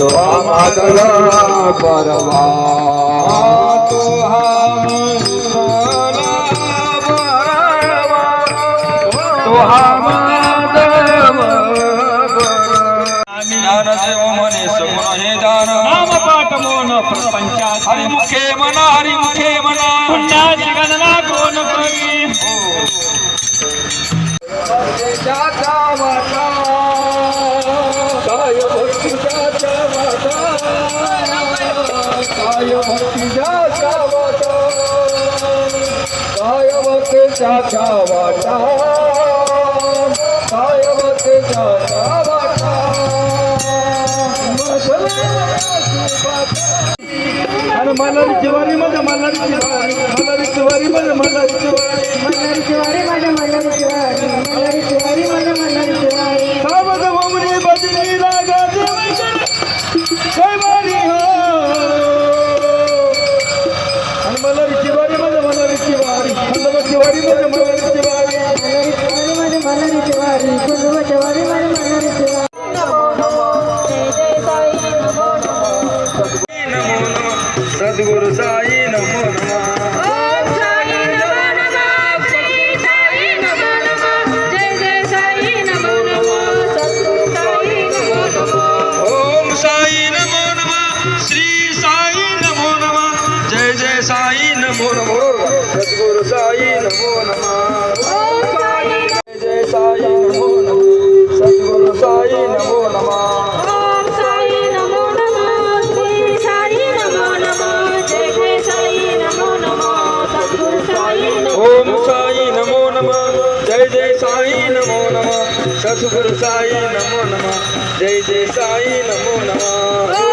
તો મગલા પરવા તો હરિમુખે મન आणि मल्हारी जिवारी माझ्या म्हणजे मल्हारी जिवारी मल्हारी जिवारी माझ्या म्हणजे मल्हारी जिवारी जिवारी माझ्या मल्हारी जिवारी जिवारी माझ्या म्हणजे मल्हारी जिवारी बदली लागा हो. आणि मल्हारी जिवारी माझ्या मल्हारी जिवारी माझ्या मल्हारी नमो नमो सदगुरु साई नमो नमः जय साई नमो नमः सदगुरु साई नमो नमः ओम साई नमो नमः जय जय साई नमो नमः सतगुरु साई नमो नमः जय जय साई नमो नमः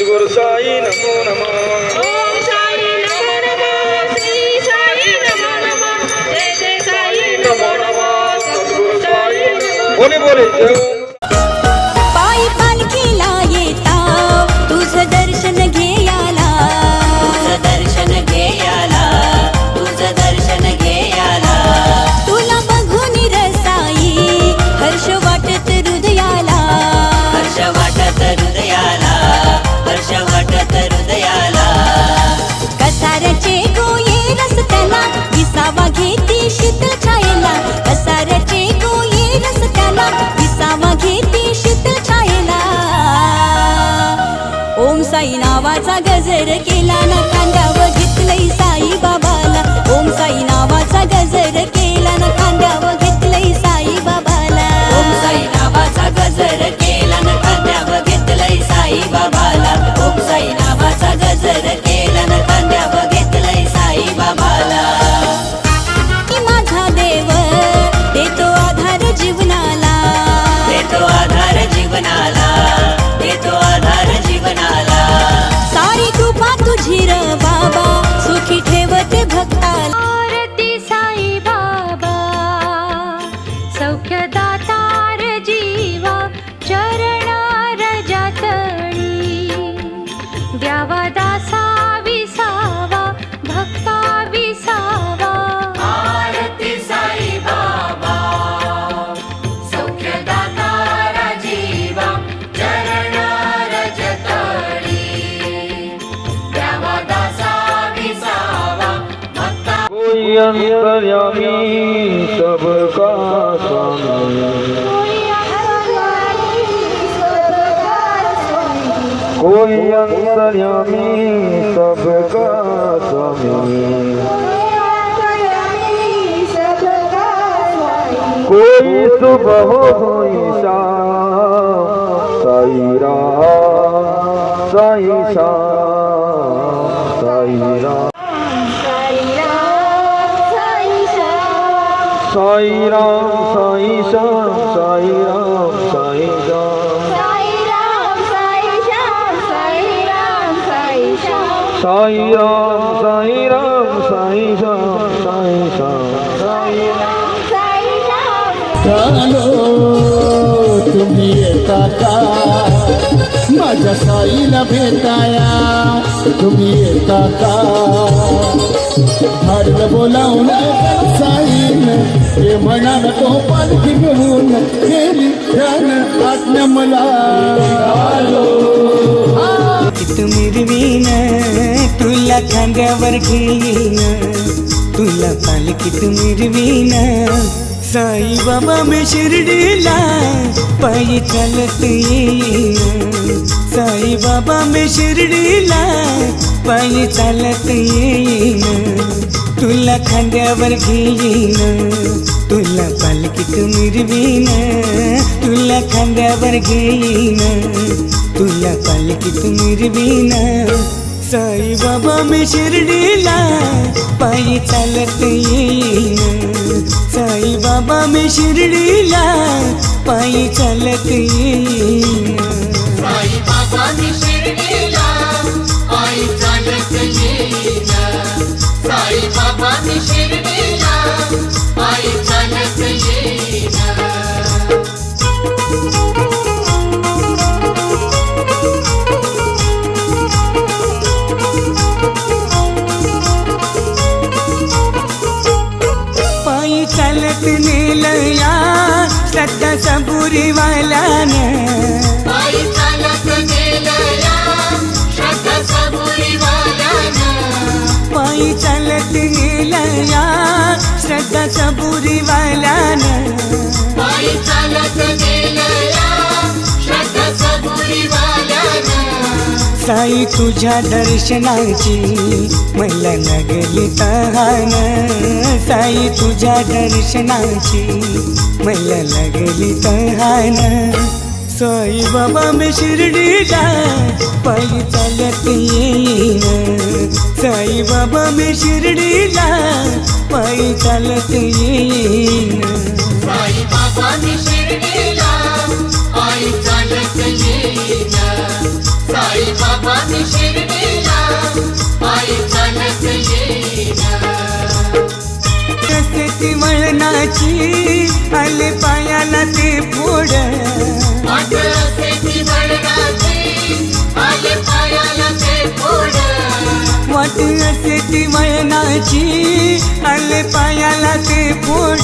सतगुरु साईं नमो नमो न Later. অন্তর আমি সব কই অন্তর আমি সব স্বামী কই সুবহ হই সাইরা সাইসা সাইরা राम साई शाम साई राम साई राम साई श्याम साई राम साई राम साई राम साई राम साई श्याम साई श्याम साई झालो तुम्ही येता का माझ्या साईला भेटाया तुम्ही येता का पालखी घेऊन गेली ध्यान आज्ञा मला मिरवीन तुला खांद्यावर घेईन तुला पालखीत मिरवीन. साई बाबा मी शिर्डीला पायी चालत येईन. साई बाबा मी शिर्डीला पायी चालत येईन. तुला खांद्यावर घेईन. तुला पालकीत मिरवीन. तुला खांद्यावर घेईन. तुला पालकीत मिरवीन. साई बाबा मी शिर्डीला पायी चालत येईन. साई बाबा मी शिर्डीला पायी चालत येईन. साई बाबा मी शिर्डीला पायी चालत येईन. साई बाबा मी शिर्डीला पायी चालत येईन पायी चालत गेलया श्रद्धा सबुरीवाल्यानं साई तुझ्या दर्शनाची मला लागली तहान. साई तुझ्या दर्शनाची मला लागली तहान. साई बाबा मी शिर्डीला पायी चालत येईन. साई बाबा मी शिर्डीला पायी चालत येईन. साई बाबा मी शिर्डीला पायी चालत येईन. कसे ती वळणाची आले पायाला वाट असे ती वळणाची आले पायाला ते फोड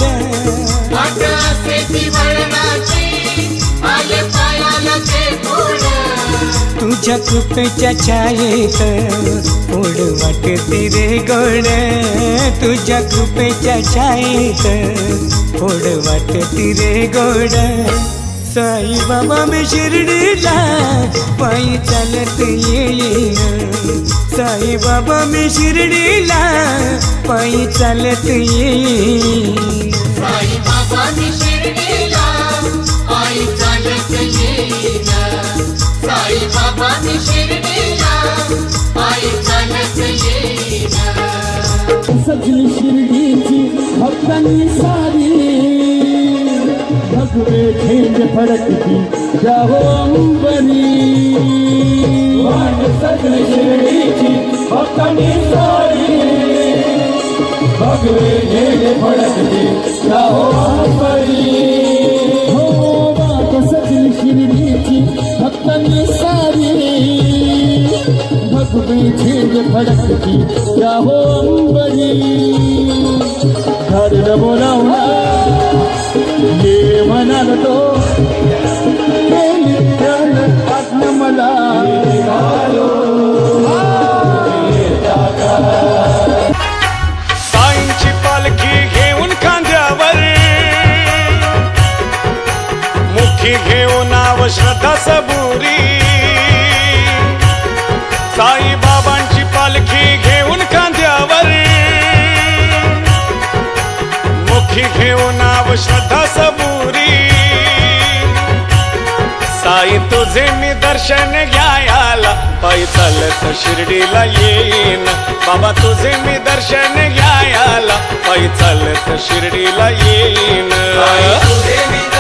वाट असे ती वळणाची आले पायाला ते फोड तुझ्या कृपेच्या छायेत फोड वाटते रे गोड तुझ्या कृपेच्या छायेत फोड वाटते रे गोड साई बाबा मी शिर्डीला पायी चालत येईन साई बाबा मी शिर्डीला पायी चालत येईन साई बाबा मी शिर्डीला पायी चालत येईन साई बाबा मी शिर्डीला पायी चालत येईन सजली शिर्डीची भक्तांनी सारी. भगवे झेंड फडकती जाहो अंबरी वाट सजली शिर्डीची हक्कानी सारी भगवे झेंड फडकती जाहो अंबरी हो वाट सजली शिर्डीची हक्कानी सारी भगवे झेंड फडकती जाहो अंबरी झाडलं बोलावला ये म्हणालतो आत्म मला साईंची पालखी घेऊन खांद्यावर मुखी घेऊन नाव श्रद्धा सबुरी. साईबाबांची पालखी घेऊन खांद्यावर मुखी घेऊन नाव श्रद्धा दर्शन घ्यायला. पैसल तर शिर्डीला येईन. बाबा तुझे मी दर्शन घ्यायला. पैसल तर शिर्डीला येईन. तुझे मी